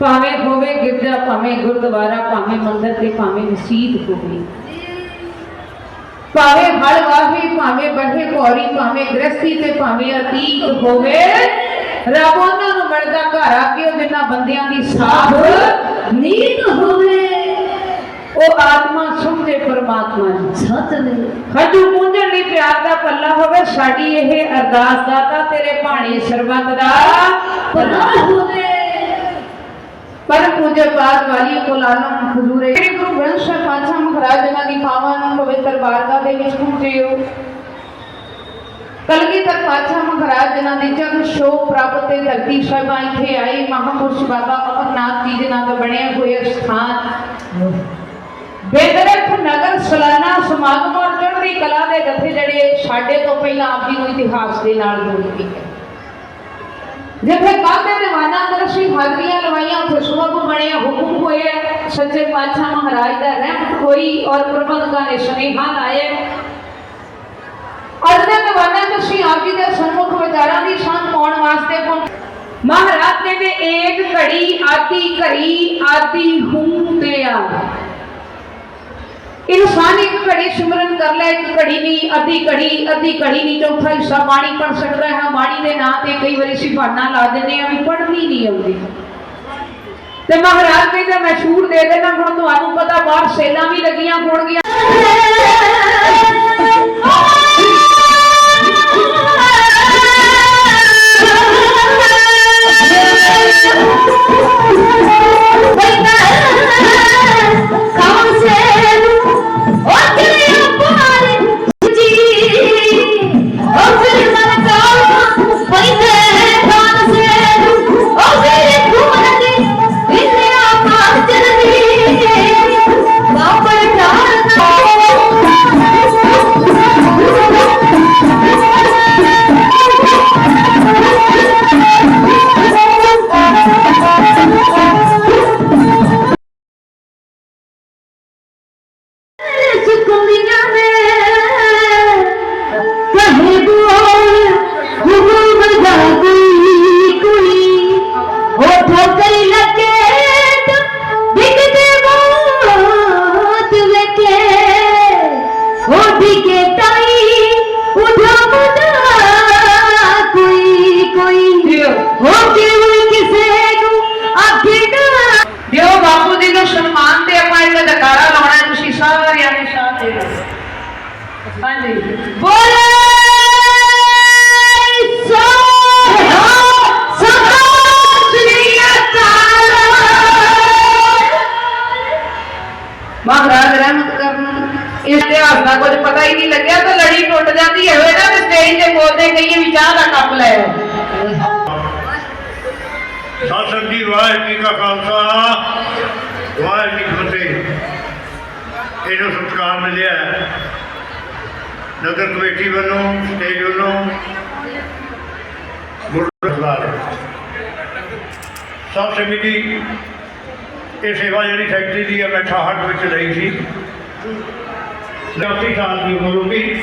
ਭਾਵੇਂ ਹੋਵੇ ਗਿਰਜਾ ਭਾਵੇਂ ਗੁਰਦੁਆਰਾ ਭਾਵੇਂ ਮੰਦਰ ਤੇ ਭਾਵੇਂ ਮਸਜਿਦ ਹੋਵੇ। ਭਾਵੇਂ ਹਲ ਵਾਹੀ ਭਾਵੇਂ ਬਠੇ ਪੌੜੀ ਭਾਵੇਂ ਗ੍ਰਸਤੀ ਤੇ ਭਾਵੇਂ ਅਤੀਤ ਹੋਵੇ ਰੱਬ ਉਹਨਾਂ ਨੂੰ ਮਿਲਦਾ ਘਰ ਆ ਕੇ ਉਹ ਜਿੰਨਾ ਬੰਦਿਆਂ ਦੀ ਸਾਥ ਨੀਤ ਹੋਵੇ। ਉਹ ਆਤਮਾ ਸਮਝੇ ਪਰਮਾਤਮਾ ਨੂੰ ਸਤਿਗੁਰੂ। ਹਜੂ ਪੁੰਜਣ ਲਈ ਪਿਆਰ ਦਾ ਪੱਲਾ ਹੋਵੇ ਸਾਡੀ ਇਹ ਅਰਦਾਸ ਦਾਤਾ ਤੇਰੇ ਭਾਣੇ ਸਰਬੱਤ ਦਾ ਭਲਾ ਹੋਵੇ। ਪਰ ਪੂਜੇ ਪਾਤ ਵਾਲੀ ਕੋਲ ਆਲਮ ਸ੍ਰੀ ਗੁਰੂ ਗ੍ਰੰਥ ਸਾਹਿਬ ਪਾਤਸ਼ਾਹ ਮਹਾਰਾਜ ਇਹਨਾਂ ਦੀ ਪਾਵਨ ਪਵਿੱਤਰ ਬਾਰਗਾਹ ਦੇ ਵਿੱਚ ਪਹੁੰਚੇ ਹੋ ਕਲਗੀਧਰ ਪਾਤਸ਼ਾਹ ਮਹਾਰਾਜ ਜਿਨ੍ਹਾਂ ਦੀ ਜਗ ਸ਼ੋਭ ਪ੍ਰਾਪਤ ਤੇ ਧਰਤੀ ਸਾਹਿਬਾਂ ਇੱਥੇ ਆਏ ਮਹਾਪੁਰਸ਼ ਬਾਬਾ ਅਮਰਨਾਥ ਜੀ ਦੇ ਦਾ ਬਣਿਆ ਹੋਇਆ ਸਥਾਨ। ਬੇਦਰਖ ਨਗਰ ਸਲਾਨਾ ਸਮਾਗਮ ਔਰ ਚੜ੍ਹਦੀ ਕਲਾ ਦੇ ਗੱਥੇ ਜਿਹੜੇ ਸਾਡੇ ਤੋਂ ਪਹਿਲਾਂ ਆਪ ਜੀ ਨੂੰ ਇਤਿਹਾਸ ਦੇ ਨਾਲ ਜੋੜੀ ਹੈ ਜਿੱਥੇ ਕਾਹਦੇ ਦੀਵਾਨਾਂ ਅੰਦਰ ਅਸੀਂ ਹਾਜ਼ਰੀਆਂ ਲਵਾਈਆਂ, ਉੱਥੇ ਸੁਭਗ ਬਣਿਆ, ਹੁਕਮ ਹੋਇਆ ਸੱਚੇ ਪਾਤਸ਼ਾਹ ਮਹਾਰਾਜ ਦਾ ਰਹਿਮਤ ਹੋਈ ਔਰ ਪ੍ਰਬੰਧਕਾਂ ਨੇ ਸੁਨੇਹਾ ਲਾਇਆ ਅੱਜ ਦੇ ਦੀਵਾਨਾਂ ਅਸੀਂ ਆਪ ਜੀ ਦੇ ਸਨਮੁਖ ਵਿਚਾਰਾਂ ਦੀ ਸੰਗ ਪਾਉਣ ਵਾਸਤੇ ਪਹੁੰਚੇ ਮਹਾਰਾਜ ਕਹਿੰਦੇ ਏਕ ਘੜੀ ਆਤੀ ਘੜੀ ਆਤੀ ਹੂੰ ਤੇ ਆ ਇਨਸਾਨ ਇੱਕ ਘੜੀ ਸਿਮਰਨ ਕਰ ਲੈ, ਇੱਕ ਘੜੀ ਨਹੀਂ, ਅੱਧੀ ਘੜੀ ਅੱਧੀ ਘੜੀ ਨਹੀਂ, ਚੌਥਾ ਹਿੱਸਾ ਬਾਣੀ ਪੜ ਸਕਦਾ ਹੈ। ਬਾਣੀ ਦੇ ਨਾਂ ਤੇ ਕਈ ਵਾਰੀ ਅਸੀਂ ਬਹਾਨਾ ਲਾ ਦਿੰਦੇ ਆ ਵੀ ਪੜ੍ਹਨੀ ਨਹੀਂ ਆਉਂਦੀ। ਤੇ ਮਹਾਰਾਜ ਕਹਿੰਦੇ ਮੈਂ ਛੂਟ ਦੇ ਦੇਣਾ, ਹੁਣ ਤੁਹਾਨੂੰ ਪਤਾ ਬਾਹਰ ਸੇਲਾਂ ਵੀ ਲੱਗੀਆਂ ਹੋਣਗੀਆਂ। ਫਤਿਹ ਮਿਲਿਆ ਹੈ। ਨਗਰ ਕਮੇਟੀ ਵੱਲੋਂ, ਸਟੇਜ ਵੱਲੋਂ ਗੁਰਦੁਆਰਾ ਸਭ ਸਮਿਤੀ ਇਹ ਸੇਵਾ ਜਿਹੜੀ ਫੈਕਟਰੀ ਦੀ ਹੈ ਮੈਂ 68 ਵਿੱਚ ਲਈ ਸੀ। 80 ਸਾਲ ਦੀ ਉਮਰ ਹੋ ਗਈ।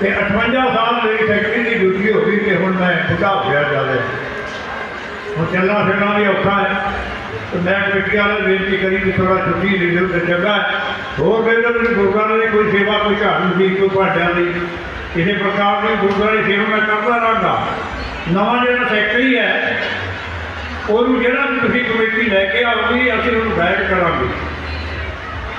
ਤੇ 58 ਸਾਲ ਮੇਰੀ ਫੈਕਟਰੀ ਦੀ ਡਿਊਟੀ ਹੋ ਗਈ ਤੇ ਹੁਣ ਮੈਂ ਬੁੱਢਾ ਹੋਇਆ ਜਾਵੇ ਹੁਣ ਚੱਲਣਾ ਫਿਰਨਾ ਵੀ ਔਖਾ ਹੈ। ਤੇ ਮੈਂ ਕਮੇਟੀ ਵਾਲੇ ਬੇਨਤੀ ਕਰੀ ਕਿ ਥੋੜਾ ਛੁੱਟੀ ਲੈ ਲਓ ਤੇ ਚੰਗਾ। ਹੋਰ ਮੈਨੂੰ ਵੀ ਗੁਰਦੁਆਰੇ ਦੀ ਕੋਈ ਸੇਵਾ ਕੋਈ ਝਾੜੂ ਦੀ, ਕੋਈ ਭਾਂਡਿਆਂ ਦੀ, ਕਿਸੇ ਪ੍ਰਕਾਰ ਦੀ ਗੁਰਦੁਆਰੇ ਦੀ ਸੇਵਾ ਮੈਂ ਕਰਦਾ ਰਹਾਂਗਾ ਨਵਾਂ ਜਿਹੜਾ ਸੈਕਟਰੀ ਹੈ, ਉਹਨੂੰ ਜਿਹੜਾ ਵੀ ਤੁਸੀਂ ਕਮੇਟੀ ਲੈ ਕੇ ਆਓਗੇ, ਅਸੀਂ ਉਹਨੂੰ ਗਾਈਡ ਕਰਾਂਗੇ।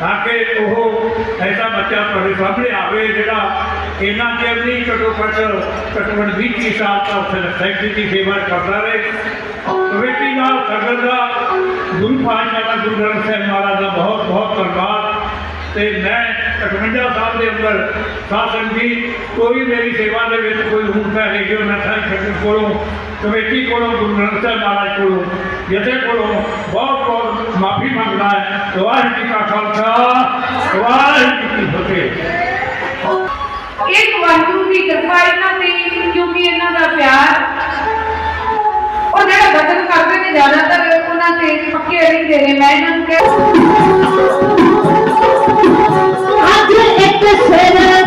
ਤਾਂ ਕਿ ਉਹ ਐਸਾ ਬੱਚਾ ਤੁਹਾਡੇ ਸਾਹਮਣੇ ਆਵੇ ਜਿਹੜਾ ਇਹਨਾਂ ਚਿਰ ਨਹੀਂ ਘੱਟੋ ਘੱਟ ਘੱਟੋ ਘੱਟ 20 ਸਾਲ ਤੱਕ ਸੈਕਟਰੀ ਦੀ ਸੇਵਾ ਕਰਦਾ ਰਹੇ। ਕਮੇਟੀ ਨਾਲ ਸੰਗਤ ਦਾ ਗੁਰੂ ਪਾਤਸ਼ਾਹ ਦਾ ਗੁਰੂ ਗ੍ਰੰਥ ਸਾਹਿਬ ਮਹਾਰਾਜ ਦਾ ਬਹੁਤ ਬਹੁਤ ਧੰਨਵਾਦ। ਤੇ ਮੈਂ 58 ਸਾਲ ਦੇ ਅੰਦਰ ਸਾਸਨ ਦੀ ਕੋਈ ਮੇਰੀ ਸੇਵਾ ਦੇ ਵਿੱਚ ਕੋਈ ਹੁਣ ਹੈ ਨਹੀਂ ਜੋ ਮੈਂ ਸਾਈ ਖੱਟਰ ਕੋਲੋਂ, ਕਮੇਟੀ ਕੋਲੋਂ, ਗੁਰੂ ਗ੍ਰੰਥ ਸਾਹਿਬ ਮਹਾਰਾਜ ਕੋਲੋਂ, ਜਥੇ ਕੋਲੋਂ ਬਹੁਤ ਬਹੁਤ ਮਾਫੀ ਮੰਗਦਾ ਹੈ। ਵਾਹਿਗੁਰੂ ਜੀ ਕਾ ਖਾਲਸਾ, ਵਾਹਿਗੁਰੂ ਜੀ ਕੀ ਫਤਿਹ। ਇੱਕ ਵਾਹਿਗੁਰੂ ਦੀ ਕਿਰਪਾ ਇਹਨਾਂ ਤੇ, ਕਿਉਂਕਿ ਇਹਨਾਂ ਦਾ ਪਿਆਰ, ਉਹ ਜਿਹੜਾ ਬਚਨ ਕਰਦੇ ਨੇ ਜ਼ਿਆਦਾਤਰ ਉਹਨਾਂ ਤੇ ਪੱਕੇ ਰਹਿੰਦੇ ਨੇ, ਮੈਂ ਇਹਨਾਂ ਨੂੰ ਕਹਿ ਅੱਜ ਇੱਕ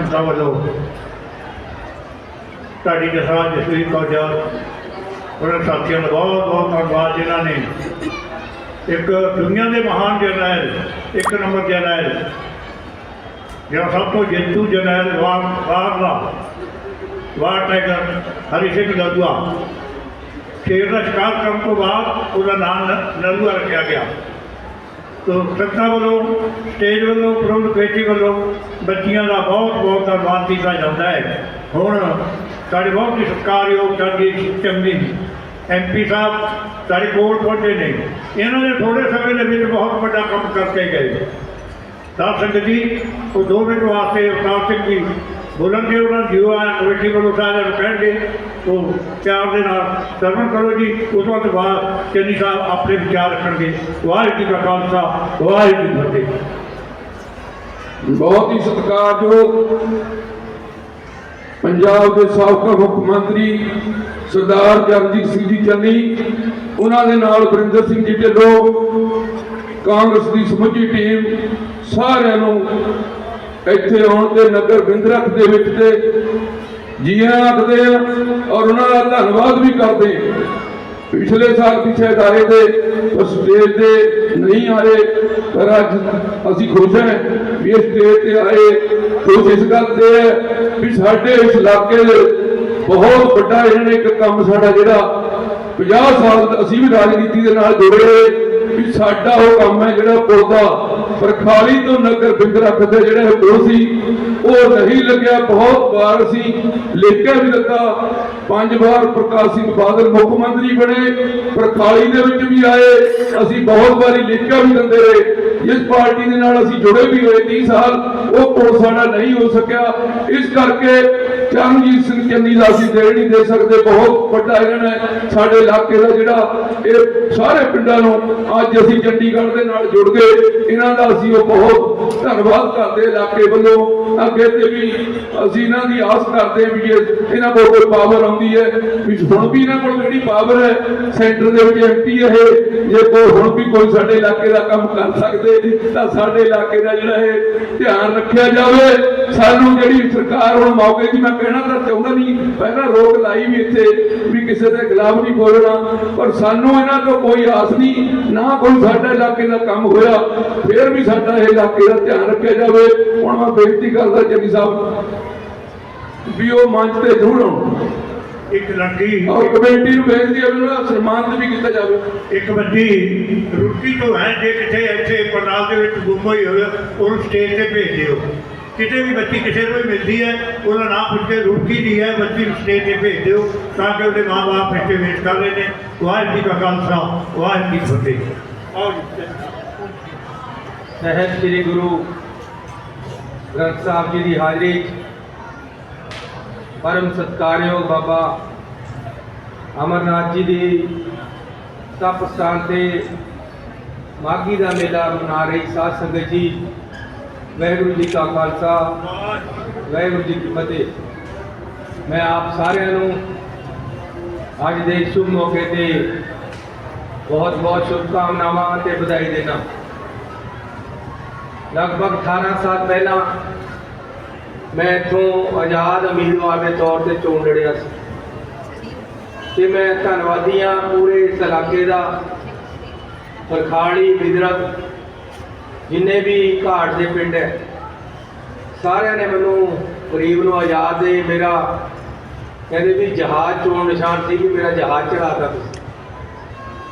ਸੰਸਥਾ ਵੱਲੋਂ ਤੁਹਾਡੀ ਜਸਾ ਜਸਵੀਰ ਕੌਜਾ ਉਹਨਾਂ ਸਾਥੀਆਂ ਦਾ ਬਹੁਤ ਬਹੁਤ ਧੰਨਵਾਦ ਜਿਨ੍ਹਾਂ ਨੇ ਇੱਕ ਦੁਨੀਆ ਦੇ ਮਹਾਨ ਜਰਨੈਲ, ਇੱਕ ਨੰਬਰ ਜਰਨੈਲ, ਜਿਹੜਾ ਸਭ ਤੋਂ ਜੇਤੂ ਜਰਨੈਲ ਵਾਰ ਵਾਰ ਦਾ, ਵਾਰ ਟਾਈਗਰ ਹਰੀ ਸਿੰਘ ਨਲੂਆ ਸ਼ੇਰ ਦਾ ਸ਼ਿਕਾਰ ਕਰਨ ਤੋਂ ਬਾਅਦ ਉਹਦਾ ਨਾਮ ਨ- ਨਲੂਆ ਰੱਖਿਆ ਗਿਆ। ਸੰਸਥਾ ਵੱਲੋਂ, ਸਟੇਜ ਵੱਲੋਂ, ਪ੍ਰਬੰਧ ਕਮੇਟੀ ਵੱਲੋਂ ਬੱਚੀਆਂ ਦਾ ਬਹੁਤ ਬਹੁਤ ਧੰਨਵਾਦ ਕੀਤਾ ਜਾਂਦਾ ਹੈ। ਹੁਣ ਸਾਡੇ ਬਹੁਤ ਹੀ ਸਤਿਕਾਰਯੋਗ ਚੰਗੀ ਚੰਗੀ ਐਮਪੀ ਸਾਹਿਬ ਸਾਡੇ ਕੋਲ ਪਹੁੰਚੇ ਨੇ। ਇਹਨਾਂ ਨੇ ਥੋੜੇ ਸਮੇਂ ਦੇ ਵਿੱਚ ਬਹੁਤ ਵੱਡਾ ਕੰਮ ਕਰਕੇ ਗਏ। ਸਾਧ ਸੰਗਤ ਜੀ, ਉਹ ਦੋ ਮਿੰਟ ਵਾਸਤੇ ਅਵਤਾਰ ਸਿੰਘ ਜੀ ਬੋਲਣਗੇ ਉਹਨਾਂ ਜਿਉ ਕਮੇਟੀ ਵੱਲੋਂ ਸਾਰਿਆਂ ਨੂੰ ਕਹਿਣਗੇ ਉਹ ਪਿਆਰ ਦੇ ਨਾਲ ਸਰਵਣ ਕਰੋ ਜੀ। ਉਸ ਤੋਂ ਬਾਅਦ ਚੰਨੀ ਸਾਹਿਬ ਆਪਣੇ ਵਿਚਾਰ ਰੱਖਣਗੇ। ਵਾਹਿਗੁਰੂ ਜੀ ਕਾ ਖਾਲਸਾ, ਵਾਹਿਗੁਰੂ ਜੀ ਫਤਿਹ। ਬਹੁਤ ਹੀ ਸਤਿਕਾਰਯੋਗ ਪੰਜਾਬ ਦੇ ਸਾਬਕਾ ਮੁੱਖ ਮੰਤਰੀ ਸਰਦਾਰ ਜਗਜੀਤ ਸਿੰਘ ਜੀ ਚੰਨੀ, ਉਹਨਾਂ ਦੇ ਨਾਲ ਵਰਿੰਦਰ ਸਿੰਘ ਜੀ ਢਿੱਲੋਂ, ਕਾਂਗਰਸ ਦੀ ਸਮੁੱਚੀ ਟੀਮ ਸਾਰਿਆਂ ਨੂੰ ਇੱਥੇ ਆਉਣ ਤੇ ਨਗਰ ਬਿੰਦਰਖ ਦੇ ਵਿੱਚ ਤੇ ਜੀਆਂ ਆਖਦੇ ਆ ਔਰ ਉਹਨਾਂ ਦਾ ਧੰਨਵਾਦ ਵੀ ਕਰਦੇ ਆ। ਪਿਛਲੇ ਸਾਲ ਪਿਛੇ ਅਦਾਰੇ ਦੇ ਸਟੇਜ ਤੇ ਨਹੀਂ ਆਏ, ਪਰ ਅੱਜ ਅਸੀਂ ਖੁਸ਼ ਹਾਂ ਵੀ ਇਸ ਸਟੇਜ ਤੇ ਆਏ। ਖੁਸ਼ ਇਸ ਗੱਲ ਤੇ ਹੈ ਵੀ ਸਾਡੇ ਇਸ ਇਲਾਕੇ ਦੇ ਬਹੁਤ ਵੱਡਾ ਇਹਨਾਂ ਨੇ ਇੱਕ ਕੰਮ ਸਾਡਾ ਜਿਹੜਾ 50 ਸਾਲ ਅਸੀਂ ਵੀ ਰਾਜਨੀਤੀ ਦੇ ਨਾਲ ਜੁੜੇ ਹੋਏ। ਵੀ ਸਾਡਾ ਉਹ ਕੰਮ ਹੈ ਜਿਹੜਾ ਪੌਦਾ ਦਾ ਤੋਂ ਨਗਰ ਬਿੰਦਰਖ ਦੇ ਜਿਹੜੇ ਇਹ ਸੀ, ਉਹ ਨਹੀਂ ਲੱਗਿਆ, ਬਹੁਤ ਵਾਰ ਅਸੀਂ ਲਿਖ ਵੀ ਦਿੱਤਾ, ਪੰਜ ਵਾਰ ਪ੍ਰਕਾਸ਼ ਸਿੰਘ ਬਾਦਲ ਮੁੱਖ ਮੰਤਰੀ ਬਣੇ ਫਰਖਾਲੀ ਦੇ ਵਿੱਚ ਵੀ ਆਏ, ਅਸੀਂ ਬਹੁਤ ਵਾਰੀ ਲਿਖ ਵੀ ਦਿੰਦੇ ਰਹੇ, ਜਿਸ ਪਾਰਟੀ ਦੇ ਨਾਲ ਅਸੀਂ ਜੁੜੇ ਵੀ ਹੋਏ 30 ਸਾਲ, ਉਹ ਪੁਲ ਸਾਡਾ ਨਹੀਂ ਹੋ ਸਕਿਆ, ਇਸ ਕਰਕੇ ਚਰਨਜੀਤ ਸਿੰਘ ਚੰਨੀ ਦਾ ਅਸੀਂ ਦੇਣ ਨਹੀਂ ਦੇ ਸਕਦੇ, ਬਹੁਤ ਵੱਡਾ ਇਹਨਾਂ ਨੇ ਸਾਡੇ ਇਲਾਕੇ ਦਾ ਜਿਹੜਾ, ਇਹ ਸਾਰੇ ਪਿੰਡਾਂ ਨੂੰ ਅੱਜ ਅਸੀਂ ਚੰਡੀਗੜ੍ਹ ਦੇ ਨਾਲ ਜੁੜ ਗਏ, ਇਹਨਾਂ ਦਾ ਅਸੀਂ ਉਹ ਬਹੁਤ ਧੰਨਵਾਦ ਕਰਦੇ ਇਲਾਕੇ ਵੱਲੋਂ। ਅੱਗੇ ਤੇ ਵੀ ਅਸੀਂ ਇਹਨਾਂ ਦੀ ਆਸ ਕਰਦੇ ਹਾਂ ਵੀ ਇਹਨਾਂ ਕੋਲ ਕੋਈ ਪਾਵਰ ਆਉਂਦੀ ਹੈ। ਵੀ ਹੁਣ ਵੀ ਇਹਨਾਂ ਕੋਲ ਜਿਹੜੀ ਪਾਵਰ ਹੈ ਸੈਂਟਰ ਦੇ ਵਿੱਚ ਐਮਪੀ ਇਹ। ਜੇ ਕੋਈ ਹੁਣ ਵੀ ਕੋਈ ਸਾਡੇ ਇਲਾਕੇ ਦਾ ਕੰਮ ਕਰ ਸਕਦੇ ਤਾਂ ਸਾਡੇ ਇਲਾਕੇ ਦਾ ਜਿਹੜਾ ਇਹ ਧਿਆਨ ਰੱਖਿਆ ਜਾਵੇ। ਸਾਨੂੰ ਜਿਹੜੀ ਸਰਕਾਰ ਹੁਣ ਮੌਕੇ ਦੀ, ਮੈਂ ਕਹਿਣਾ ਤਾਂ ਚਾਹੁੰਦਾ ਨਹੀਂ, ਪਹਿਲਾਂ ਰੋਕ ਲਾਈ ਵੀ ਇੱਥੇ, ਵੀ ਕਿਸੇ ਦੇ ਖਿਲਾਫ ਨਹੀਂ ਬੋਲਣਾ। ਪਰ ਸਾਨੂੰ ਇਹਨਾਂ ਤੋਂ ਕੋਈ ਆਸ ਨਹੀਂ, ਨਾ ਕੋਈ ਸਾਡੇ ਇਲਾਕੇ ਦਾ ਕੰਮ ਹੋਇਆ ਫਿਰ ਵੀ ਸਾਡਾ ਇਹ ਇਲਾਕੇ ਦਾ ਧਿਆਨ ਰੱਖਿਆ ਜਾਵੇ। ਹੁਣ ਮੈਂ ਬੇਨਤੀ ਕਰਦਾ ਜੱਗੀ ਸਾਹਿਬ ਵੀ ਉਹ ਮੰਚ ਤੇ ਜ਼ਰੂਰ ਆਉਣ। ਇੱਕ ਲੜਕੀ ਔਰ ਕਮੇਟੀ ਨੂੰ ਬੇਨਤੀ ਹੈ ਉਹਨਾਂ ਸਨਮਾਨਿਤ ਵੀ ਕੀਤਾ ਜਾਵੇ। ਇੱਕ ਬੱਚੀ ਰੁੱਟੀ ਤੋਂ ਹੈ ਜੇ ਕਿਤੇ ਇੱਥੇ ਪੰਡਾਲ ਦੇ ਵਿੱਚ ਗੁੰਮ ਹੋਈ ਹੋਵੇ ਉਹਨੂੰ ਸਟੇਜ ਤੇ ਭੇਜ ਦਿਓ। ਕਿਤੇ ਵੀ ਬੱਚੀ ਕਿਸੇ ਨੂੰ ਵੀ ਮਿਲਦੀ ਹੈ, ਉਹਦਾ ਨਾਮ ਪੁੱਛ ਕੇ ਰੁੱਟੀ ਦੀ ਹੈ, ਬੱਚੀ ਨੂੰ ਸਟੇਜ ਤੇ ਭੇਜ ਦਿਓ, ਤਾਂ ਕਿ ਉਹਦੇ ਮਾਂ-ਬਾਪ ਵੇਟ ਕਰ ਰਹੇ ਨੇ ਵਾਹਿਗੁਰੂ ਜੀ ਕਾ ਖਾਲਸਾ, ਵਾਹਿਗੁਰੂ ਜੀ ਕੀ ਫਤਿਹ। ਆਓ ਸਹਿਬ ਸ੍ਰੀ ਗੁਰੂ ਗ੍ਰੰਥ ਸਾਹਿਬ ਜੀ ਦੀ ਹਾਜ਼ਰੀ। 'ਚ ਪਰਮ ਸਤਕਾਰਯੋਗ ਬਾਬਾ ਅਮਰਨਾਥ ਜੀ ਦੀ ਤਪ ਸਥਾਨ ਤੇ ਮਾਗੀ ਦਾ ਮੇਲਾ ਮਨਾ ਰਹੀ ਸਾਧ ਸੰਗਤ ਜੀ। ਵਾਹਿਗੁਰੂ ਜੀ ਕਾ ਖਾਲਸਾ, ਵਾਹਿਗੁਰੂ ਜੀ ਕੀ ਫਤਿਹ। ਮੈਂ ਆਪ ਸਾਰਿਆਂ ਨੂੰ ਅੱਜ ਦੇ ਸ਼ੁਭ ਮੌਕੇ ਤੇ ਬਹੁਤ ਬਹੁਤ ਸ਼ੁਭਕਾਮਨਾਵਾਂ ਤੇ ਵਧਾਈ ਦੇਣਾ ਲਗਭਗ 18 ਸਾਲ ਪਹਿਲਾਂ ਮੈਂ ਇੱਥੋਂ ਆਜ਼ਾਦ ਉਮੀਦਵਾਰ ਦੇ ਤੌਰ ਤੇ ਚੋਣ ਲੜਿਆ ਸੀ। ਤੇ ਮੈਂ ਧੰਨਵਾਦੀ ਹਾਂ ਪੂਰੇ ਇਸ ਇਲਾਕੇ ਦਾ। ਪਰਖਾੜੀ ਬਿਦਰਤ ਜਿੰਨੇ ਵੀ ਘਾਟ ਦੇ ਪਿੰਡ ਹੈ, ਸਾਰਿਆਂ ਨੇ ਮੈਨੂੰ ਗਰੀਬ ਨੂੰ ਆਜ਼ਾਦ ਦੇ ਮੇਰਾ ਕਹਿੰਦੇ ਵੀ ਜਹਾਜ਼ ਚੋਣ ਨਿਸ਼ਾਨ ਸੀ ਕਿ ਮੇਰਾ ਜਹਾਜ਼ ਚੜਾਤਾ ਤੁਸੀਂ।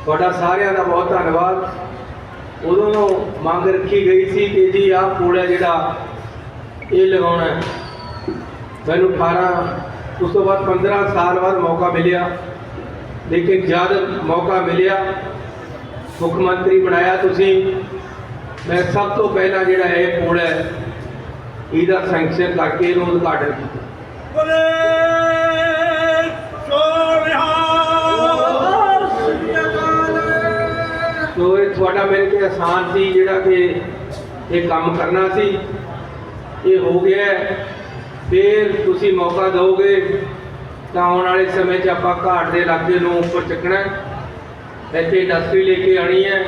ਤੁਹਾਡਾ ਸਾਰਿਆਂ ਦਾ ਬਹੁਤ ਧੰਨਵਾਦ। ਉਦੋਂ ਮੰਗ ਰੱਖੀ ਗਈ ਸੀ ਕਿ ਜੀ ਆਹ ਪੁਲ ਹੈ ਜਿਹੜਾ ਇਹ ਲਗਾਉਣਾ ਮੈਨੂੰ 18 ਉਸ ਤੋਂ ਬਾਅਦ 15 ਸਾਲ ਬਾਅਦ ਮੌਕਾ ਮਿਲਿਆ। ਲੇਕਿਨ ਜਦ ਮੌਕਾ ਮਿਲਿਆ, ਮੁੱਖ ਮੰਤਰੀ ਬਣਾਇਆ ਤੁਸੀਂ ਮੈਂ ਸਭ ਤੋਂ ਪਹਿਲਾਂ ਜਿਹੜਾ ਇਹ ਪੁਲ ਹੈ ਇਹਦਾ ਸੈਂਕਸ਼ਨ ਕਰਕੇ ਇਹਨੂੰ ਉਦਘਾਟਨ ਕੀਤਾ ਬੋਲੇ ਇਹ ਤੁਹਾਡਾ ਮੇਰੇ ਤੇ ਆਸਾਨ ਸੀ ਜਿਹੜਾ ਕਿ ਇਹ ਕੰਮ ਕਰਨਾ ਸੀ ਇਹ ਹੋ ਗਿਆ। ਫਿਰ ਤੁਸੀਂ ਮੌਕਾ ਦਿਓਗੇ ਤਾਂ ਆਉਣ ਵਾਲੇ ਸਮੇਂ 'ਚ ਆਪਾਂ ਘਾਟ ਦੇ ਇਲਾਕੇ ਨੂੰ ਉੱਪਰ ਚੱਕਣਾ ਹੈ। ਇੱਥੇ ਇੰਡਸਟਰੀ ਲੈ ਕੇ ਆਣੀ ਹੈ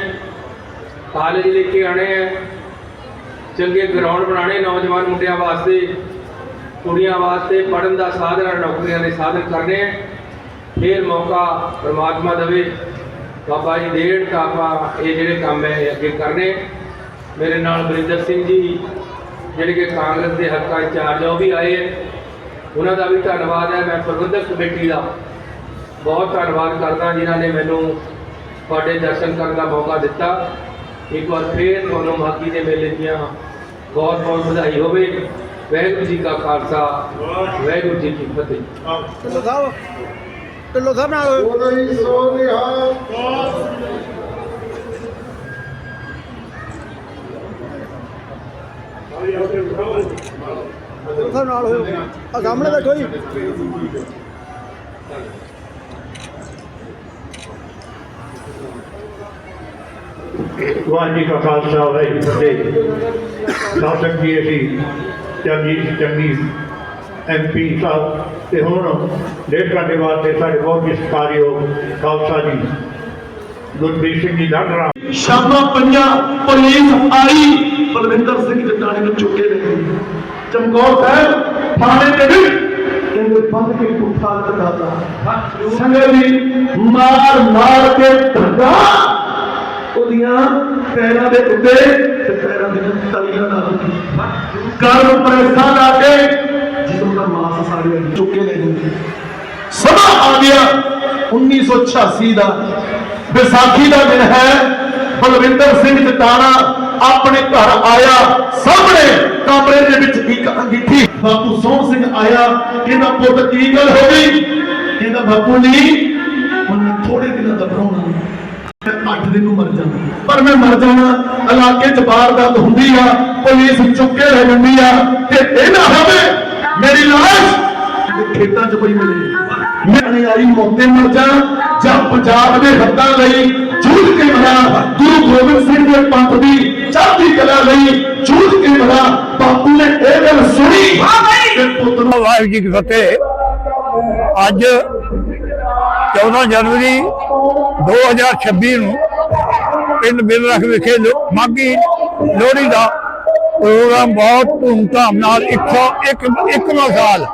ਕਾਲਜ ਲੈ ਕੇ ਆਣੇ ਹੈ ਚੰਗੇ ਗਰਾਊਂਡ ਬਣਾਣੇ ਨੌਜਵਾਨ ਮੁੰਡਿਆਂ ਵਾਸਤੇ, ਕੁੜੀਆਂ ਵਾਸਤੇ ਪੜਨ ਦਾ ਸਾਧਨ ਔਰ ਨੌਕਰੀਆਂ ਦੇ ਸਾਧਨ ਕਰਨੇ ਹੈ ਫਿਰ ਮੌਕਾ ਪ੍ਰਮਾਤਮਾ ਦੇਵੇ। ਬਾਬਾ ਜੀ ਦੇਣ ਤਾਂ ਆਪਾਂ ਇਹ ਜਿਹੜੇ ਕੰਮ ਹੈ, ਇਹ ਅੱਗੇ ਕਰਨੇ। ਮੇਰੇ ਨਾਲ ਬਰਿੰਦਰ ਸਿੰਘ ਜੀ, ਜਿਹੜੇ ਕਿ ਕਾਂਗਰਸ ਦੇ ਹਲਕਾ ਇੰਚਾਰਜ ਆ, ਉਹ ਵੀ ਆਏ ਹੈ ਉਹਨਾਂ ਦਾ ਵੀ ਧੰਨਵਾਦ ਹੈ। ਮੈਂ ਪ੍ਰਬੰਧਕ ਕਮੇਟੀ ਦਾ ਬਹੁਤ ਧੰਨਵਾਦ ਕਰਦਾ, ਜਿਨ੍ਹਾਂ ਨੇ ਮੈਨੂੰ ਤੁਹਾਡੇ ਦਰਸ਼ਨ ਕਰਨ ਦਾ ਮੌਕਾ ਦਿੱਤਾ। ਇੱਕ ਵਾਰ ਫੇਰ ਤੁਹਾਨੂੰ ਮਾਗੀ ਦੇ ਮੇਲੇ ਦੀਆਂ ਬਹੁਤ ਬਹੁਤ ਵਧਾਈ ਹੋਵੇ। ਵਾਹਿਗੁਰੂ ਜੀ ਕਾ ਖਾਲਸਾ ਵਾਹਿਗੁਰੂ ਜੀ ਕੀ ਫਤਿਹ। ਢਿੱਲੋਂ ਸਾਹਿਬ ਢਿੱਲੋਂ ਸਾਹਿਬ ਨਾਲ ਬੋਲੇ ਸੋਨਿਹਾਲ ਚਲੋ ਸਾਹਿਬ ਨਾਲ ਹੋਇਓ ਆ ਸਾਹਮਣੇ ਬੈਠੋ ਜੀ। ਵਾਹਿਗੁਰੂ ਜੀ ਕਾ ਖਾਲਸਾ ਵਾਹਿਗੁਰੂ ਜੀ ਕੀ ਫਤਿਹ। ਦਰਸ਼ਕ ਜੀ ਅਸੀਂ ਚੰਗੀ ਚੰਗੀ ਐਮਪੀ ਸਾਹਿਬ ਤੇ ਹੁਣ ਡੇਢ ਘੰਟੇ ਬਾਅਦ ਤੇ ਸਾਡੇ ਬਹੁਤ ਹੀ ਸਤਿਕਾਰਯੋਗ ਖਾਲਸਾ ਜੀ। ਗੁਰਪ੍ਰੀਤ ਸਿੰਘ ਜੀ ਲੜਰਾ ਸ਼ਾਮਾਂ ਪੰਜਾਂ ਪੁਲਿਸ ਆਈ ਬਲਵਿੰਦਰ ਸਿੰਘ ਜਟਾਣੀ ਨੂੰ ਚੁੱਕੇ ਗਈ ਚਮਕੌਰ ਸਾਹਿਬ ਥਾਣੇ ਦੇ ਵਿੱਚ। ਕਹਿੰਦੇ ਬੰਦ ਕੇ ਪੁੱਠਾ ਲਟਕਾਤਾ। ਸੰਗੇ ਵੀ ਮਾਰ ਮਾਰ ਕੇ ਧੱਗਾ ਉਹਦੀਆਂ ਪੈਰਾਂ ਦੇ ਉੱਤੇ ਤੇ ਪੈਰਾਂ ਦੇ ਤਲੀਆਂ ਨਾਲ ਦਿੱਤੀ ਪ੍ਰੈਸਾਂ ਲਾ ਕੇ ਜਦੋਂ ਦਾ ਮਾਸ ਸਾੜਿਆ ਚੁੱਕੇ ਲੈ ਗਏ ਸਮਾਂ ਆ ਗਿਆ 1986 ਦਾ। ਵਿਸਾਖੀ ਦਾ ਦਿਨ ਹੈ, ਬਲਵਿੰਦਰ ਸਿੰਘ ਜਟਾਣਾ ਆਪਣੇ ਘਰ ਆਇਆ, ਸਾਹਮਣੇ ਕਮਰੇ ਦੇ ਵਿੱਚ ਇੱਕ ਅੰਗੀਠੀ। ਬਾਪੂ ਸੋਹਣ ਸਿੰਘ ਆਇਆ, ਕਹਿੰਦਾ, ਪੁੱਤ, ਕੀ ਗੱਲ ਹੋ ਗਈ? ਕਹਿੰਦਾ, ਬਾਪੂ ਨਹੀਂ ਪਰ ਮੈਂ ਮਰ ਜਾਣਾ ਇਲਾਕੇ 'ਚ ਵਾਰਦਾਤ ਹੁੰਦੀ ਆ, ਪੁਲਿਸ ਚੁੱਕੇ ਰਹਿ ਜਾਂਦੀ ਆ, ਤੇ ਇਹ ਨਾ ਹੋਵੇ, ਮੇਰੀ ਲਾਸ਼ ਖੇਤਾਂ 'ਚ ਪਈ ਮਿਲੇ। ਮੈਂ ਆਈ ਮੌਤੇ ਮਰ ਜਾ ਜਾਂ ਪੰਜਾਬ ਦੇ ਹੱਕਾਂ ਲਈ ਜੂਝ ਕੇ ਮਰਾ, ਗੁਰੂ ਗੋਬਿੰਦ ਸਿੰਘ ਦੇ ਪੰਥ ਦੀ ਚੜ੍ਹਦੀ ਕਲਾ ਲਈ ਜੂਝ ਕੇ ਮਰਾ। ਬਾਪੂ ਨੇ ਇਹ ਗੱਲ ਸੁਣੀ, ਤੇ ਪੁੱਤ ਨੂੰ ਵਾਹਿਗੁਰੂ ਜੀ ਕੀ ਫਤਿਹ। ਅੱਜ 14 ਜਨਵਰੀ 2026 ਨੂੰ ਪਿੰਡ ਬਿਲਰਖ ਵਿਖੇ ਲੋ- ਮਾਘੀ ਲੋਹੜੀ ਦਾ ਪ੍ਰੋਗਰਾਮ ਬਹੁਤ ਧੂਮਧਾਮ ਨਾਲ 101 ਇੱਕਵਾਂ ਸਾਲ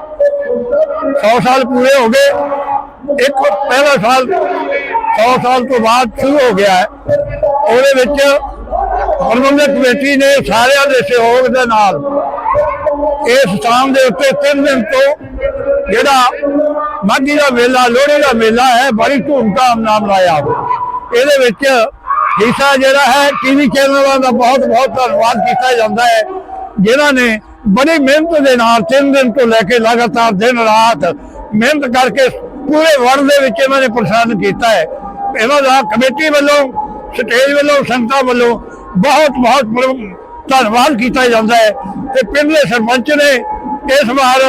100 ਸਾਲ ਪੂਰੇ ਹੋ ਗਏ। ਇੱਕ ਪਹਿਲਾ ਸਾਲ 100 ਸਾਲ ਤੋਂ ਬਾਅਦ ਸ਼ੁਰੂ ਹੋ ਗਿਆ ਹੈ। ਉਹਦੇ ਵਿੱਚ ਪ੍ਰਬੰਧਕ ਕਮੇਟੀ ਨੇ ਸਾਰਿਆਂ ਦੇ ਸਹਿਯੋਗ ਦੇ ਨਾਲ ਇਸ ਸਥਾਨ ਦੇ ਉੱਤੇ ਤਿੰਨ ਦਿਨ ਤੋਂ ਜਿਹੜਾ ਮਾਘੀ ਦਾ ਮੇਲਾ, ਲੋਹੜੀ ਦਾ ਮੇਲਾ ਹੈ, ਬੜੀ ਧੂਮਧਾਮ ਨਾਲ ਮਨਾਇਆ। ਇਹਦੇ ਵਿੱਚ ਹਿੱਸਾ ਜਿਹੜਾ ਹੈ ਟੀਵੀ ਚੈਨਲਾਂ ਦਾ ਬਹੁਤ ਬਹੁਤ ਧੰਨਵਾਦ ਕੀਤਾ ਜਾਂਦਾ ਹੈ। ਜਿਨ੍ਹਾਂ ਨੇ ਬੜੀ ਮਿਹਨਤ ਦੇ ਨਾਲ ਤਿੰਨ ਦਿਨ ਤੋਂ ਲੈ ਕੇ ਲਗਾਤਾਰ ਦਿਨ ਰਾਤ ਮਿਹਨਤ ਕਰਕੇ ਪੂਰੇ ਵਰਲਡ ਦੇ ਵਿੱਚ ਇਹਨਾਂ ਨੇ ਪ੍ਰਸਾਰਣ ਕੀਤਾ ਹੈ। ਇਹਨਾਂ ਦਾ ਕਮੇਟੀ ਵੱਲੋਂ, ਸਟੇਜ ਵੱਲੋਂ ਸੰਗਤਾਂ ਵੱਲੋਂ ਬਹੁਤ ਬਹੁਤ ਧੰਨਵਾਦ ਕੀਤਾ ਜਾਂਦਾ ਹੈ। ਤੇ ਪਿੰਡ ਦੇ ਸਰਪੰਚ ਨੇ ਇਸ ਵਾਰ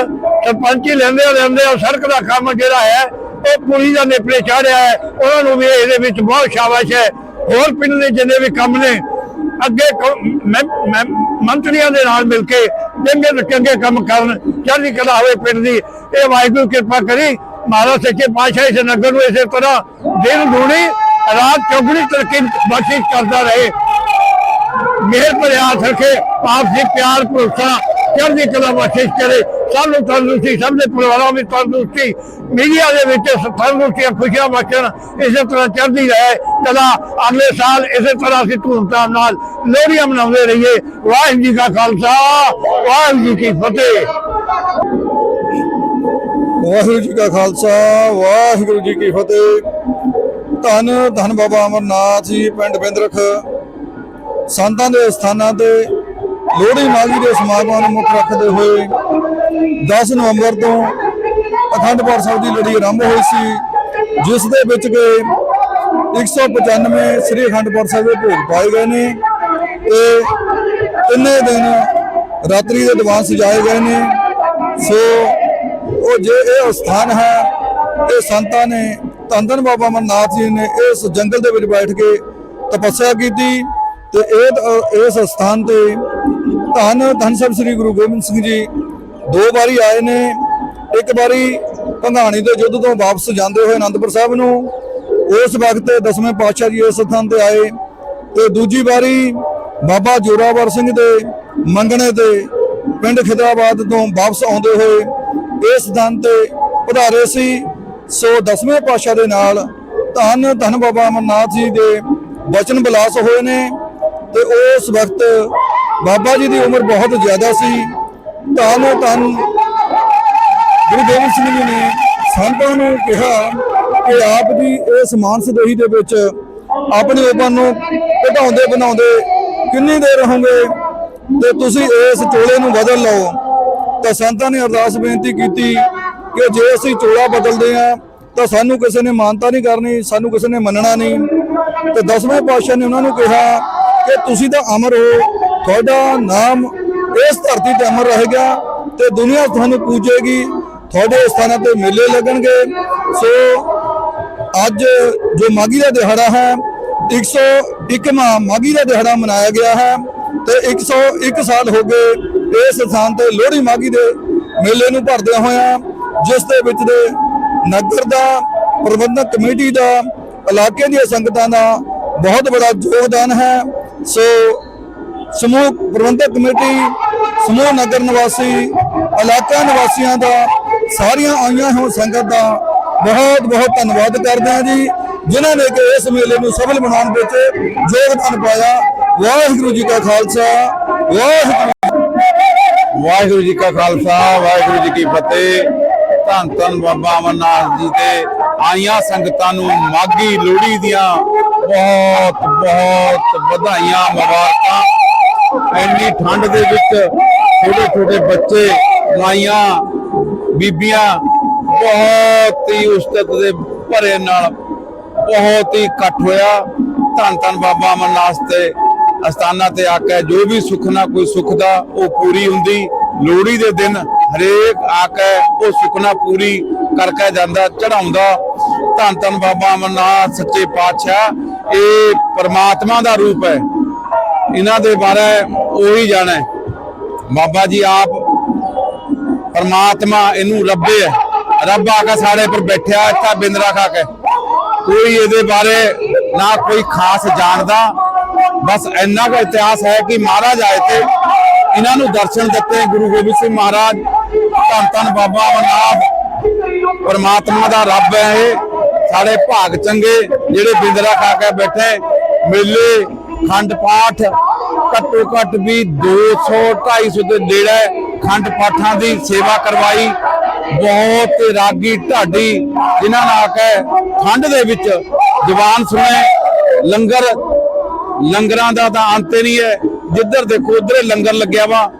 ਸਰਪੰਚੀ ਲੈਂਦੇ ਲੈਂਦੇ ਸੜਕ ਦਾ ਕੰਮ ਜਿਹੜਾ ਹੈ, ਉਹ ਪੂਰੀ ਦਾ ਨੇਪਰੇ ਚਾੜਿਆ ਹੈ। ਉਹਨਾਂ ਨੂੰ ਵੀ ਇਹਦੇ ਵਿੱਚ ਬਹੁਤ ਸ਼ਾਬਾਸ਼ ਹੈ। ਹੋਰ ਪਿੰਡ ਦੇ ਜਿੰਨੇ ਵੀ ਕੰਮ ਨੇ, ਅੱਗੇ ਮੰਤਰੀਆਂ ਦੇ ਨਾਲ ਮਿਲ ਕੇ ਚੰਗੇ ਤੋਂ ਚੰਗੇ ਕੰਮ ਕਰਨ, ਚੜ੍ਹਦੀ ਕਲਾ ਹੋਵੇ ਪਿੰਡ ਦੀ, ਇਹ ਵਾਹਿਗੁਰੂ ਕਿਰਪਾ ਕਰੀ, ਮਹਾਰਾਜ ਸੱਚੇ ਪਾਤਸ਼ਾਹ ਇਸ ਨਗਰ ਨੂੰ ਇਸੇ ਤਰ੍ਹਾਂ ਦਿਨ ਦੂਣੀ, ਰਾਤ ਚੌਗਣੀ ਤਰੱਕੀ ਬਖਸ਼ਿਸ਼ ਕਰਦਾ ਰਹੇ। ਮਿਹਰ ਭਰਿਆ ਰੱਖੇ, ਆਪ ਜੀ ਪਿਆਰ ਭਰੋਸਾ ਚੜ੍ਹਦੀ ਕਲਾ ਬਖਸ਼ਿਸ਼ ਕਰੇ ਸਭ ਨੂੰ ਤੰਦਰੁਸਤੀ ਸਭ ਦੇ ਪਰਿਵਾਰਾਂ ਵਿੱਚ ਤੰਦਰੁਸਤੀ ਮੀਡੀਆ ਦੇ ਵਿੱਚ ਤੰਦਰੁਸਤੀਆਂ ਖੁਸ਼ੀਆਂ ਬਖਸ਼ਣ ਇਸੇ ਤਰ੍ਹਾਂ ਚੜ੍ਹਦੀ ਰਹੇ ਕਲਾ ਅਗਲੇ ਸਾਲ ਇਸੇ ਤਰ੍ਹਾਂ ਅਸੀਂ ਧੂਮਧਾਮ ਨਾਲ ਲੋਹੜੀਆਂ ਮਨਾਉਂਦੇ ਰਹੀਏ ਵਾਹਿਗੁਰੂ ਜੀ ਕਾ ਖਾਲਸਾ ਵਾਹਿਗੁਰੂ ਜੀ ਕੀ ਫਤਿਹ ਵਾਹਿਗੁਰੂ ਜੀ ਕਾ ਖਾਲਸਾ ਵਾਹਿਗੁਰੂ ਜੀ ਕੀ ਫਤਿਹ ਧੰਨ ਧੰਨ ਬਾਬਾ ਅਮਰਨਾਥ ਜੀ, ਪਿੰਡ ਬਿੰਦਰਖ। ਸੰਤਾਂ ਦੇ ਸਥਾਨਾਂ ਤੇ ਲੋਹੜੀ ਮਾਘੀ ਦੇ ਸਮਾਗਮਾਂ ਨੂੰ ਮੁੱਖ ਰੱਖਦੇ ਹੋਏ 10 ਨਵੰਬਰ ਤੋਂ ਅਖੰਡ ਪਾਠ ਸਾਹਿਬ ਦੀ ਲੜੀ ਆਰੰਭ ਹੋਈ ਸੀ, ਜਿਸ ਦੇ ਵਿੱਚ ਕਿ 195 ਸ੍ਰੀ ਅਖੰਡ ਪਾਠ ਸਾਹਿਬ ਦੇ ਭੋਗ ਪਾਏ ਗਏ ਨੇ। ਤੇ ਤਿੰਨੇ ਦਿਨ ਰਾਤਰੀ ਦੇ ਦੀਵਾਨ ਸਜਾਏ ਗਏ ਨੇ। ਸੋ ਉਹ ਜੇ ਇਹ ਸਥਾਨ ਹੈ, ਇਹ ਸੰਤਾਂ ਨੇ, ਧੰਨ ਧੰਨ ਬਾਬਾ ਅਮਰਨਾਥ ਜੀ ਨੇ ਇਸ ਜੰਗਲ ਦੇ ਵਿੱਚ ਬੈਠ ਕੇ ਤਪੱਸਿਆ ਕੀਤੀ ਤੇ ਇਹ, ਇਸ ਸਥਾਨ ਤੇ ਧੰਨ ਧੰਨ ਸਾਹਿਬ ਸ੍ਰੀ ਗੁਰੂ ਗੋਬਿੰਦ ਸਿੰਘ ਜੀ ਦੋ ਵਾਰੀ ਆਏ ਨੇ। ਇੱਕ ਵਾਰੀ ਭੰਗਾਣੀ ਦੇ ਯੁੱਧ ਤੋਂ ਵਾਪਸ ਜਾਂਦੇ ਹੋਏ ਅਨੰਦਪੁਰ ਸਾਹਿਬ ਨੂੰ। ਉਸ ਵਕਤ ਦਸਵੇਂ ਪਾਤਸ਼ਾਹ ਜੀ ਇਸ ਸਥਾਨ ਤੇ ਆਏ ਤੇ ਦੂਜੀ ਵਾਰੀ ਬਾਬਾ ਜੋਰਾਵਰ ਸਿੰਘ ਦੇ ਮੰਗਣੇ ਤੇ ਪਿੰਡ ਖਿਦਰਾਬਾਦ ਤੋਂ ਵਾਪਸ ਆਉਂਦੇ ਹੋਏ ਇਸ ਸਥਾਨ ਤੇ ਪਧਾਰੇ ਸੀ। ਸੋ ਦਸਵੇਂ ਪਾਤਸ਼ਾਹ ਦੇ ਨਾਲ ਧੰਨ ਧੰਨ ਬਾਬਾ ਅਮਰਨਾਥ ਜੀ ਦੇ ਵਚਨ ਬਿਲਾਸ ਹੋਏ ਨੇ ਤੇ ਉਸ ਵਕਤ ਬਾਬਾ ਜੀ ਦੀ ਉਮਰ ਬਹੁਤ ਜ਼ਿਆਦਾ ਸੀ। ਧੰਨ ਧੰਨ ਗੁਰੂ ਗੋਬਿੰਦ ਸਿੰਘ ਜੀ ਨੇ ਸੰਤਾਂ ਨੂੰ ਕਿਹਾ ਕਿ ਆਪ ਦੀ ਇਸ ਮਾਨਸ ਦੇਹੀ ਦੇ ਵਿੱਚ ਆਪਣੀ ਉਮਰ ਨੂੰ ਘਟਾਉਂਦੇ, ਬਣਾਉਂਦੇ ਕਿੰਨੀ ਦੇਰ ਰਹੋਗੇ ਤੇ ਤੁਸੀਂ ਇਸ ਚੋਲੇ ਨੂੰ ਬਦਲ ਲਓ। ਤਾਂ ਸੰਤਾਂ ਨੇ ਅਰਦਾਸ ਬੇਨਤੀ ਕੀਤੀ ਕਿ ਜੇ ਅਸੀਂ ਚੋਲਾ ਬਦਲਦੇ ਆ ਤਾਂ ਸਾਨੂੰ ਕਿਸੇ ਨੇ ਮਾਨਤਾ ਨਹੀਂ ਕਰਨੀ, ਸਾਨੂੰ ਕਿਸੇ ਨੇ ਮੰਨਣਾ ਨਹੀਂ। ਤੇ ਦਸਵੇਂ ਪਾਤਸ਼ਾਹ ਨੇ ਉਹਨਾਂ ਨੂੰ ਕਿਹਾ ਕਿ ਤੁਸੀਂ ਤਾਂ ਅਮਰ ਹੋ ਤੁਹਾਡਾ ਨਾਮ ਇਸ ਧਰਤੀ ਤੇ ਅਮਰ ਰਹੇਗਾ ਤੇ ਦੁਨੀਆ ਤੁਹਾਨੂੰ ਪੂਜੇਗੀ। ਤੁਹਾਡੇ ਸਥਾਨਾਂ ਤੇ ਮੇਲੇ ਲੱਗਣਗੇ। ਸੋ ਅੱਜ ਜੋ ਮਾਗੀ ਦਾ ਦਿਹਾੜਾ ਹੈ 101ਵਾਂ ਮਾਗੀ ਦਾ ਦਿਹਾੜਾ ਮਨਾਇਆ ਗਿਆ ਹੈ ਤੇ 101 ਸਾਲ ਹੋ ਗਏ ਇਸ ਸਥਾਨ ਤੇ ਲੋਹੜੀ ਮਾਗੀ ਦੇ ਮੇਲੇ ਨੂੰ ਭਰਦਿਆਂ ਹੋਇਆਂ, ਜਿਸ ਦੇ ਵਿੱਚ ਦੇ ਨਗਰ ਦਾ, ਪ੍ਰਬੰਧਕ ਕਮੇਟੀ ਦਾ, ਇਲਾਕੇ ਦੀਆਂ ਸੰਗਤਾਂ ਦਾ ਬਹੁਤ ਬੜਾ ਯੋਗਦਾਨ ਹੈ। ਸੋ ਸਮੂਹ ਪ੍ਰਬੰਧਕ ਕਮੇਟੀ, ਸਮੂਹ ਨਗਰ ਨਿਵਾਸੀ, ਇਲਾਕਾ ਨਿਵਾਸੀਆਂ ਦਾ ਸਾਰੀਆਂ ਆਈਆਂ ਹੋਣ ਸੰਗਤ ਦਾ ਬਹੁਤ ਬਹੁਤ ਧੰਨਵਾਦ ਕਰਦੇ ਹਾਂ ਜੀ, ਜਿਨ੍ਹਾਂ ਨੇ ਕਿ ਇਸ ਮੇਲੇ ਨੂੰ ਸਫਲ ਬਣਾਉਣ ਵਿੱਚ ਯੋਗਦਾਨ ਪਾਇਆ। ਵਾਹਿਗੁਰੂ ਜੀ ਕਾ ਖਾਲਸਾ, ਵਾਹਿਗੁਰੂ ਵਾਹਿਗੁਰੂ ਜੀ ਕਾ ਖਾਲਸਾ, ਵਾਹਿਗੁਰੂ ਜੀ ਕੀ ਫਤਿਹ। ਧੰਨ ਧੰਨ ਬਾਬਾ ਅਮਰਨਾਥ ਜੀ ਦੇ ਆਈਆਂ ਸੰਗਤਾਂ ਨੂੰ ਮਾਗੀ ਲੋਹੜੀ ਦੀਆਂ ਬਹੁਤ ਬਹੁਤ ਵਧਾਈਆਂ, ਮੁਬਾਰਕਾਂ। ਇੰਨੀ ਠੰਡ ਦੇ ਵਿੱਚ ਛੋਟੇ ਛੋਟੇ ਬੱਚੇ, ਮਾਈਆਂ, ਬੀਬੀਆਂ ਬਹੁਤ ਹੀ ਉਸਤਤ ਦੇ ਭਰੇ ਨਾਲ ਬਹੁਤ ਹੀ ਇਕੱਠ ਹੋਇਆ। ਧੰਨ ਧੰਨ ਬਾਬਾ ਅਮਰਨਾਥ ਤੇ ਅਸਥਾਨਾਂ ਤੇ ਆ ਕੇ ਜੋ ਵੀ ਸੁਖਨਾ ਕੋਈ ਸੁੱਖ ਦਾ ਉਹ ਪੂਰੀ ਹੁੰਦੀ। ਲੋਹੜੀ ਦੇ ਦਿਨ ਹਰੇਕ ਆ ਕੇ ਉਹ ਸੁਖਨਾ ਪੂਰੀ ਕਰਕੇ ਜਾਂਦਾ ਚੜਾਉਂਦਾ ਧੰਨ ਧੰਨ ਬਾਬਾ ਅਮਰਨਾਥ ਸੱਚੇ ਪਾਤਸ਼ਾਹ, ਇਹ ਪਰਮਾਤਮਾ ਦਾ ਰੂਪ ਹੈ। ਇਹਨਾਂ ਦੇ ਬਾਰੇ ਉਹੀ ਜਾਣਾ। ਬਾਬਾ ਜੀ ਆਪ ਪਰਮਾਤਮਾ ਇਹਨੂੰ ਰੱਬੇ ਹੈ ਰੱਬ ਆ ਕੇ ਸਾਡੇ ਪਰ ਬੈਠਿਆ, ਇੱਥੇ ਬਿੰਦਰਾ ਖਾ ਕੇ। ਕੋਈ ਇਹਦੇ ਬਾਰੇ ਨਾ ਕੋਈ ਖਾਸ ਜਾਣਦਾ। ਬਸ ਇੰਨਾ ਕੁ ਇਤਿਹਾਸ ਹੈ ਕਿ ਮਹਾਰਾਜ ਆਏ ਤੇ ਇਹਨਾਂ ਨੂੰ ਦਰਸ਼ਨ ਦਿੱਤੇ। ਗੁਰੂ ਗੋਬਿੰਦ ਸਿੰਘ ਮਹਾਰਾਜ, ਧੰਨ ਧੰਨ ਬਾਬਾ ਅਮਰਨਾਥ ਪਰਮਾਤਮਾ ਦਾ ਰੱਬ ਹੈ ਇਹ। ਸਾਡੇ ਭਾਗ ਚੰਗੇ, ਜਿਹੜੇ ਬਿੰਦਰਾ ਖਾ ਕੇ ਬੈਠੇ, ਮੇਲੇ ਖੰਡ ਪਾਠ ਘੱਟੋ ਘੱਟ ਵੀ 200 250 ਦੇ ਨੇੜੇ ਖੰਡ ਪਾਠਾਂ ਦੀ ਸੇਵਾ ਕਰਵਾਈ। ਬਹੁਤ ਰਾਗੀ ਢਾਡੀ ਜਿਨ੍ਹਾਂ ਨਾਲ ਆ ਖੰਡ ਦੇ ਵਿੱਚ ਜਵਾਨ ਸੁਣੇ। ਲੰਗਰ, ਲੰਗਰਾਂ ਦਾ ਤਾਂ ਅੰਤ ਨਹੀਂ ਹੈ। ਜਿੱਧਰ ਦੇਖੋ, ਉਧਰੇ ਲੰਗਰ ਲੱਗਿਆ ਵਾ।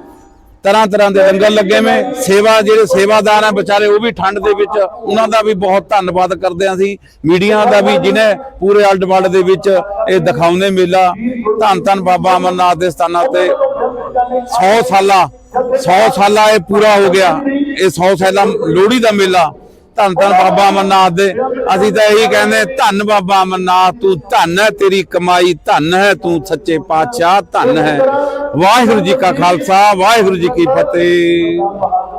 ਤਰ੍ਹਾਂ ਤਰ੍ਹਾਂ ਦੇ ਲੰਗਰ ਲੱਗੇ ਮੈਂ ਸੇਵਾ ਜਿਹੜੇ ਸੇਵਾਦਾਰ ਆ, ਵਿਚਾਰੇ ਉਹ ਵੀ ਠੰਡ ਦੇ ਵਿੱਚ, ਉਹਨਾਂ ਦਾ ਵੀ ਬਹੁਤ ਧੰਨਵਾਦ ਕਰਦੇ ਹਾਂ ਅਸੀਂ। ਮੀਡੀਆ ਦਾ ਵੀ ਜਿਨੇ ਪੂਰੇ ਆਲਡ ਵਰਲਡ ਦੇ ਵਿੱਚ ਇਹ ਦਿਖਾਉਂਦੇ ਮੇਲਾ। ਧੰਨ ਧੰਨ ਬਾਬਾ ਅਮਰਨਾਥ ਦੇ ਸਥਾਨਾਂ ਤੇ। 100 ਸਾਲਾ 100 ਸਾਲਾ ਇਹ ਪੂਰਾ ਹੋ ਗਿਆ। ਇਹ 100 ਸਾਲਾ ਲੋਹੜੀ ਦਾ ਮੇਲਾ। ਧੰਨ ਧੰਨ ਬਾਬਾ ਅਮਰਨਾਥ ਦੇ। ਅਸੀਂ ਤਾਂ ਇਹੀ ਕਹਿੰਦੇ ਧੰਨ ਬਾਬਾ ਅਮਰਨਾਥ, ਤੂੰ ਧੰਨ ਹੈ, ਤੇਰੀ ਕਮਾਈ ਧੰਨ ਹੈ, ਤੂੰ ਸੱਚੇ ਪਾਤਸ਼ਾਹ ਧੰਨ ਹੈ। ਵਾਹਿਗੁਰੂ ਜੀ ਕਾ ਖਾਲਸਾ, ਵਾਹਿਗੁਰੂ ਜੀ ਕੀ ਫਤਿਹ।